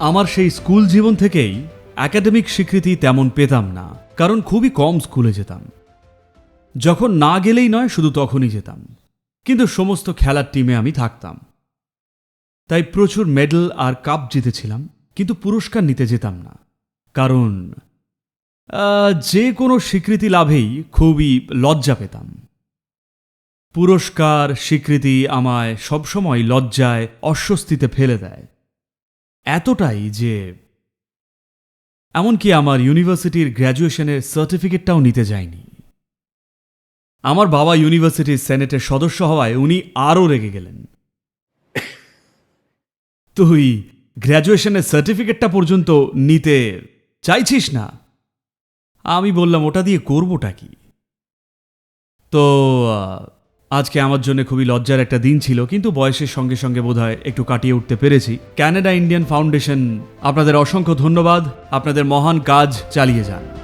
আমার সেই স্কুল জীবন থেকেই একাডেমিক স্বীকৃতি তেমন পেতাম না, কারণ খুবই কম স্কুলে যেতাম। যখন না গেলেই নয়, শুধু তখনই যেতাম। কিন্তু সমস্ত খেলার টিমে আমি থাকতাম। তাই প্রচুর মেডেল আর কাপ জিতেছিলাম, কিন্তু পুরস্কার নিতে যেতাম না। কারণ যে কোনো স্বীকৃতি লাভেই খুবই লজ্জা পেতাম। পুরস্কার, স্বীকৃতি আমায় সবসময় লজ্জায়, অস্বস্তিতে ফেলে দেয়। এতটাই যে এমনকি আমার ইউনিভার্সিটির গ্র্যাজুয়েশনের সার্টিফিকেটটাও নিতে যায়নি। আমার বাবা ইউনিভার্সিটির সেনেটের সদস্য হওয়ায় উনি আরও রেগে গেলেন। তুই গ্র্যাজুয়েশনের সার্টিফিকেটটা পর্যন্ত নিতে চাইছিস না? আমি বললাম, ওটা দিয়ে করবোটা কি? তো আজকে আমার জন্য খুবই লজ্জার একটা দিন ছিল, কিন্তু বয়সের সঙ্গে সঙ্গে বোধহয় একটু কাটিয়ে উঠতে পেরেছি। ক্যানাডা ইন্ডিয়ান ফাউন্ডেশন আপনাদের অসংখ্য ধন্যবাদ। আপনাদের মহান কাজ চালিয়ে যান।